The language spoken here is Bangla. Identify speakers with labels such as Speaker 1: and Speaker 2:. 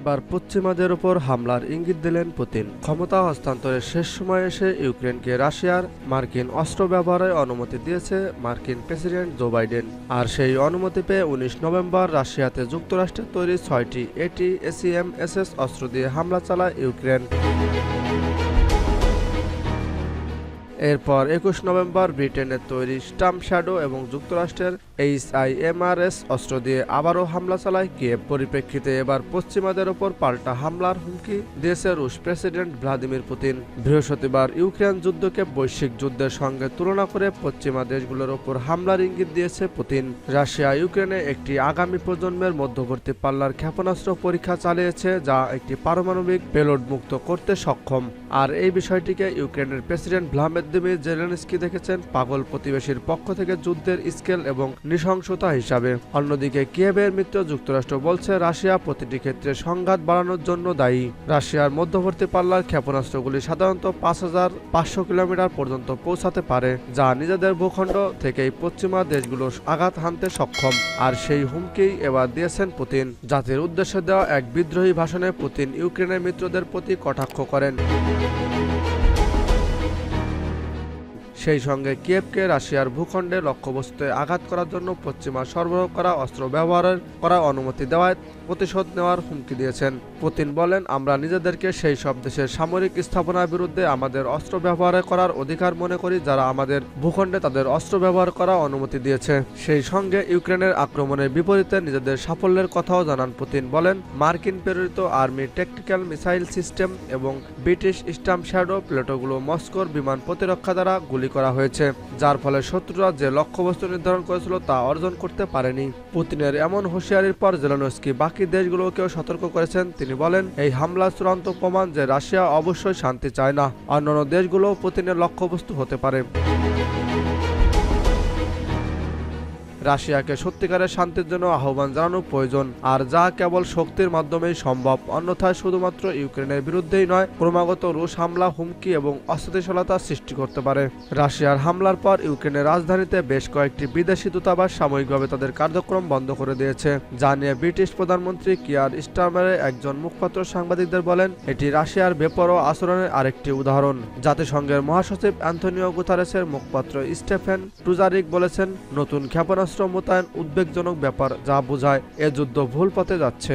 Speaker 1: এবার পশ্চিমাদের ওপর হামলার ইঙ্গিত দিলেন পুতিন। ক্ষমতা হস্তান্তরের শেষ সময়ে এসে ইউক্রেনকে রাশিয়ার মার্কিন অস্ত্র ব্যবহারের অনুমতি দিয়েছে মার্কিন প্রেসিডেন্ট জো বাইডেন। আর সেই অনুমতি পেয়ে উনিশ নভেম্বর রাশিয়াতে যুক্তরাষ্ট্রের তৈরি ছয়টি এটি এসিএম এসএস অস্ত্র দিয়ে হামলা চালায় ইউক্রেন। এরপর একুশ নভেম্বর ব্রিটেনের তৈরি স্টাম্প শ্যাডো এবং যুক্তরাষ্ট্রের এইচ আই এমআরএস অস্ত্র দিয়ে আবারও হামলা চালায় কিয়েভ। পরিপ্রেক্ষিতে এবার পশ্চিমাদের ওপর পাল্টা হামলার হুমকি দিয়েছে রুশ প্রেসিডেন্ট ভ্লাদিমির পুতিন। বৃহস্পতিবার ইউক্রেন যুদ্ধকে বৈশ্বিক যুদ্ধের সঙ্গে তুলনা করে পশ্চিমা দেশগুলোর ওপর হামলার ইঙ্গিত দিয়েছে পুতিন। রাশিয়া, ইউক্রেনে একটি আগামী প্রজন্মের মধ্যবর্তী পাল্লার ক্ষেপণাস্ত্র পরীক্ষা চালিয়েছে, যা একটি পারমাণবিক পেলোড মুক্ত করতে সক্ষম। আর এই বিষয়টিকে ইউক্রেনের প্রেসিডেন্ট ভ্লাদিমির জেলেনস্কি দেখেছেন পাগল প্রতিবেশীর পক্ষ থেকে যুদ্ধের স্কেল এবং নৃশংসতা হিসাবে। অন্যদিকে কিয়েভের মিত্র যুক্তরাষ্ট্র বলছে, রাশিয়া প্রতিটি ক্ষেত্রে সংঘাত বাড়ানোর জন্য দায়ী। রাশিয়ার মধ্যবর্তী পাল্লার ক্ষেপণাস্ত্রগুলি সাধারণত পাঁচ হাজার পাঁচশো কিলোমিটার পর্যন্ত পৌঁছাতে পারে, যা নিজেদের ভূখণ্ড থেকেই পশ্চিমা দেশগুলো আঘাত হানতে সক্ষম। আর সেই হুমকি এবার দিয়েছেন পুতিন। জাতির উদ্দেশ্যে দেওয়া এক বিদ্রোহী ভাষণে পুতিন ইউক্রেনের মিত্রদের প্রতি কটাক্ষ করেন। সেই সঙ্গে কিয়েভকে রাশিয়ার ভূখণ্ডে লক্ষ্যবস্তুতে আঘাত করার জন্য পশ্চিমা সরবরাহ করা অস্ত্র ব্যবহারের করা অনুমতি দেওয়ায় প্রতিশোধ নেওয়ার হুমকি দিয়েছেন। পুতিন বলেন, আমরা নিজেদেরকে সেই সব দেশের সামরিক স্থাপনার বিরুদ্ধে আমাদের অস্ত্র ব্যবহার করার অধিকার মনে করি, যারা আমাদের ভূখণ্ডে তাদের অস্ত্র ব্যবহার করা অনুমতি দিয়েছে। সেই সঙ্গে ইউক্রেনের আক্রমণের বিপরীতে নিজেদের সাফল্যের কথাও জানান পুতিন। বলেন, মার্কিন প্রেরিত আর্মি টেকটিক্যাল মিসাইল সিস্টেম এবং ব্রিটিশ স্টাম্প শ্যাডো প্লেটোগুলো মস্কোর বিমান প্রতিরক্ষা দ্বারা গুলি করা হয়েছে, যার ফলে শত্রুরা যে লক্ষ্যবস্তু নির্ধারণ করেছিল তা অর্জন করতে পারেনি। পুতিনের এমন হুঁশিয়ারির পর জেলানস্কি বাকি দেশগুলোকেও সতর্ক করেছেন। তিনি বলেন, এই হামলা চূড়ান্ত প্রমাণ যে রাশিয়া অবশ্যই শান্তি চায় না। অন্যান্য দেশগুলোও পুতিনের লক্ষ্যবস্তু হতে পারে। রাশিয়াকে সত্যিকারের শান্তির জন্য আহ্বান জানানো প্রয়োজন। আর যা কেবল শক্তির মাধ্যমেই সম্ভব, অন্যথায় শুধুমাত্র ইউক্রেনের বিরুদ্ধেই নয়, ক্রমাগত রুশ হামলা, হুমকি এবং অস্থিতিশীলতা সৃষ্টি করতে পারে। রাশিয়ার হামলার পর ইউক্রেনের রাজধানীতে বেশ কয়েকটি বিদেশি দূতাবাস সাময়িকভাবে তাদের কার্যক্রম বন্ধ করে দিয়েছে। যা নিয়ে ব্রিটিশ প্রধানমন্ত্রী কিয়ার স্টারমারের একজন মুখপাত্র সাংবাদিকদের বলেন, এটি রাশিয়ার বেপরোয়া আচরণের আরেকটি উদাহরণ। জাতিসংঘের মহাসচিব অ্যান্থনিও গুতারেসের মুখপাত্র স্টেফেন টুজারিক বলেছেন, নতুন ক্ষেপণাস্ত্র মোতায়েন উদ্বেগজনক ব্যাপার যা বোঝায় এ যুদ্ধ ভুল পথে যাচ্ছে।